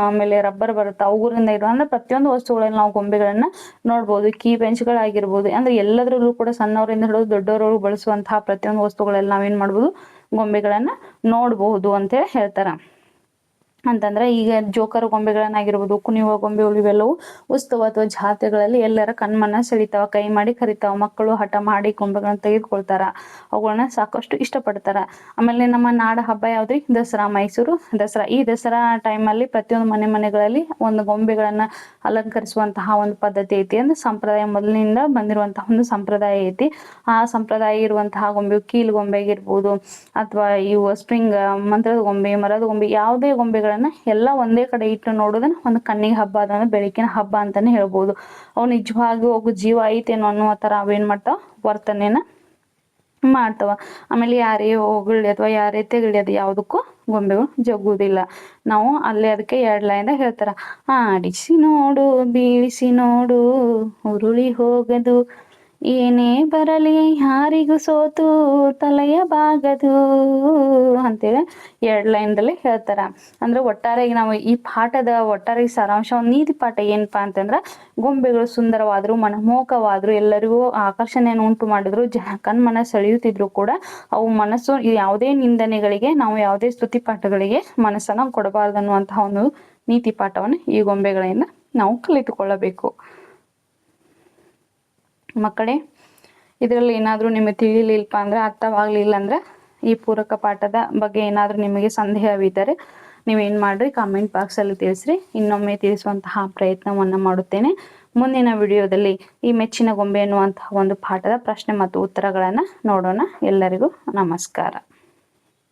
ಆಮೇಲೆ ರಬ್ಬರ್ ಬರುತ್ತೆ. ಅವುಗಳಿಂದ ಇರೋ, ಅಂದ್ರೆ ಪ್ರತಿಯೊಂದು ವಸ್ತುಗಳಲ್ಲಿ ನಾವು ಗೊಂಬೆಗಳನ್ನ ನೋಡ್ಬೋದು. ಕೀ ಬೆಂಚ್ಗಳಾಗಿರ್ಬೋದು ಅಂದ್ರೆ ಎಲ್ಲದರಲ್ಲೂ ಕೂಡ ಸಣ್ಣವರಿಂದ ಹಿಡಿದು ದೊಡ್ಡವರು ಬಳಸುವಂತಹ ಪ್ರತಿಯೊಂದು ವಸ್ತುಗಳಲ್ಲಿ ನಾವೇನ್ ಮಾಡ್ಬೋದು? ಗೊಂಬೆಗಳನ್ನ ನೋಡಬಹುದು ಅಂತ ಹೇಳ್ತಾರ. ಅಂತಂದ್ರೆ ಈಗ ಜೋಕರ್ ಗೊಂಬೆಗಳನ್ನಾಗಿರ್ಬೋದು, ಕುಣಿಯುವ ಗೊಂಬೆಗಳು ಇವೆಲ್ಲವೂ ಉತ್ಸವ ಅಥವಾ ಜಾತ್ರೆಗಳಲ್ಲಿ ಎಲ್ಲರ ಕಣ್ಮನ ಸೆಳಿತಾವ, ಕೈ ಮಾಡಿ ಕರಿತಾವ, ಮಕ್ಕಳು ಹಠ ಮಾಡಿ ಗೊಂಬೆಗಳನ್ನ ತೆಗೆದುಕೊಳ್ತಾರ ಅವುಗಳನ್ನ ಸಾಕಷ್ಟು ಇಷ್ಟಪಡ್ತಾರ. ಆಮೇಲೆ ನಮ್ಮ ನಾಡ ಹಬ್ಬ ಯಾವ್ದ್ರಿ? ದಸರಾ, ಮೈಸೂರು. ದಸರಾ, ಈ ದಸರಾ ಟೈಮ್ ಅಲ್ಲಿ ಪ್ರತಿಯೊಂದು ಮನೆ ಮನೆಗಳಲ್ಲಿ ಒಂದು ಗೊಂಬೆಗಳನ್ನ ಅಲಂಕರಿಸುವಂತಹ ಒಂದು ಪದ್ಧತಿ ಐತಿ. ಅಂದ್ರೆ ಸಂಪ್ರದಾಯ ಮೊದಲಿನಿಂದ ಬಂದಿರುವಂತಹ ಒಂದು ಸಂಪ್ರದಾಯ ಐತಿ. ಆ ಸಂಪ್ರದಾಯ ಇರುವಂತಹ ಗೊಂಬೆ ಕೀಲು ಗೊಂಬೆ ಆಗಿರ್ಬೋದು ಅಥವಾ ಇವು ಸ್ಪ್ರಿಂಗ್, ಮಂತ್ರದ ಗೊಂಬೆ, ಮರದ ಗೊಂಬೆ, ಯಾವುದೇ ಗೊಂಬೆಗಳ ಎಲ್ಲ ಒಂದೇ ಕಡೆ ಇಟ್ಟು ನೋಡೋದನ್ನ ಒಂದು ಕಣ್ಣಿಗೆ ಹಬ್ಬ ಅದಂದ್ರೆ ಬೆಳಕಿನ ಹಬ್ಬ ಅಂತಾನೆ ಹೇಳ್ಬೋದು. ಅವು ನಿಜವಾಗಿ ಹೋಗು ಜೀವ ಐತೇನೋ ಅನ್ನೋ ತರ ಅವೇನ್ ಮಾಡ್ತಾವ? ವರ್ತನೆನ ಮಾಡ್ತಾವ. ಆಮೇಲೆ ಯಾರೇ ಹೊಗಳಿ ಅಥವಾ ಯಾರೇ ತೆಗಳಿ ಅದು ಯಾವುದಕ್ಕೂ ಗೊಂಬೆಗಳು ಜಗ್ಗುವುದಿಲ್ಲ ನಾವು ಅಲ್ಲೇ ಅದಕ್ಕೆ ಎರಡು ಲೈನ್ ಹೇಳ್ತಾರ, ಆಡಿಸಿ ನೋಡು, ಬೀಳಿಸಿ ನೋಡು, ಉರುಳಿ ಹೋಗದು ಏನೇ ಬರಲಿ ಯಾರಿಗೂ ಸೋತು ತಲೆಯ ಬಾಗದು ಅಂತೇಳಿ ಎರಡು ಲೈನ್ದಲ್ಲಿ ಹೇಳ್ತಾರ. ಅಂದ್ರೆ ಒಟ್ಟಾರೆ ನಾವು ಈ ಪಾಠದ ಒಟ್ಟಾರೆ ಸಾರಾಂಶ ನೀತಿ ಪಾಠ ಏನಪ್ಪಾ ಅಂತಂದ್ರ ಗೊಂಬೆಗಳು ಸುಂದರವಾದ್ರು, ಮನಮೋಹಕವಾದ್ರು, ಎಲ್ಲರಿಗೂ ಆಕರ್ಷಣೆಯನ್ನು ಉಂಟು ಮಾಡಿದ್ರು ಜ ಕಣ್ಮನ ಸೆಳೆಯುತ್ತಿದ್ರು ಕೂಡ ಅವು ಮನಸ್ಸು ಯಾವುದೇ ನಿಂದನೆಗಳಿಗೆ ನಾವು ಯಾವುದೇ ಸ್ತುತಿ ಪಾಠಗಳಿಗೆ ಮನಸ್ಸನ್ನು ಕೊಡಬಾರ್ದು ಅನ್ನುವಂತಹ ಒಂದು ನೀತಿ ಪಾಠವನ್ನು ಈ ಗೊಂಬೆಗಳಿಂದ ನಾವು ಕಲಿತುಕೊಳ್ಳಬೇಕು. ಮಕ್ಕಳೇ, ಇದರಲ್ಲಿ ಏನಾದರೂ ನಿಮಗೆ ತಿಳಿಲಿಲ್ಲಪ್ಪ ಅಂದ್ರೆ ಅರ್ಥವಾಗಲಿಲ್ಲ ಅಂದ್ರೆ ಈ ಪೂರಕ ಪಾಠದ ಬಗ್ಗೆ ಏನಾದರೂ ನಿಮಗೆ ಸಂದೇಹವಿದ್ದರೆ ನೀವೇನು ಮಾಡಿರಿ ಕಾಮೆಂಟ್ ಬಾಕ್ಸಲ್ಲಿ ತಿಳಿಸ್ರಿ. ಇನ್ನೊಮ್ಮೆ ತಿಳಿಸುವಂತಹ ಪ್ರಯತ್ನವನ್ನು ಮಾಡುತ್ತೇನೆ. ಮುಂದಿನ ವಿಡಿಯೋದಲ್ಲಿ ಈ ಮೆಚ್ಚಿನ ಗೊಂಬೆ ಎನ್ನುವಂತಹ ಒಂದು ಪಾಠದ ಪ್ರಶ್ನೆ ಮತ್ತು ಉತ್ತರಗಳನ್ನು ನೋಡೋಣ. ಎಲ್ಲರಿಗೂ ನಮಸ್ಕಾರ.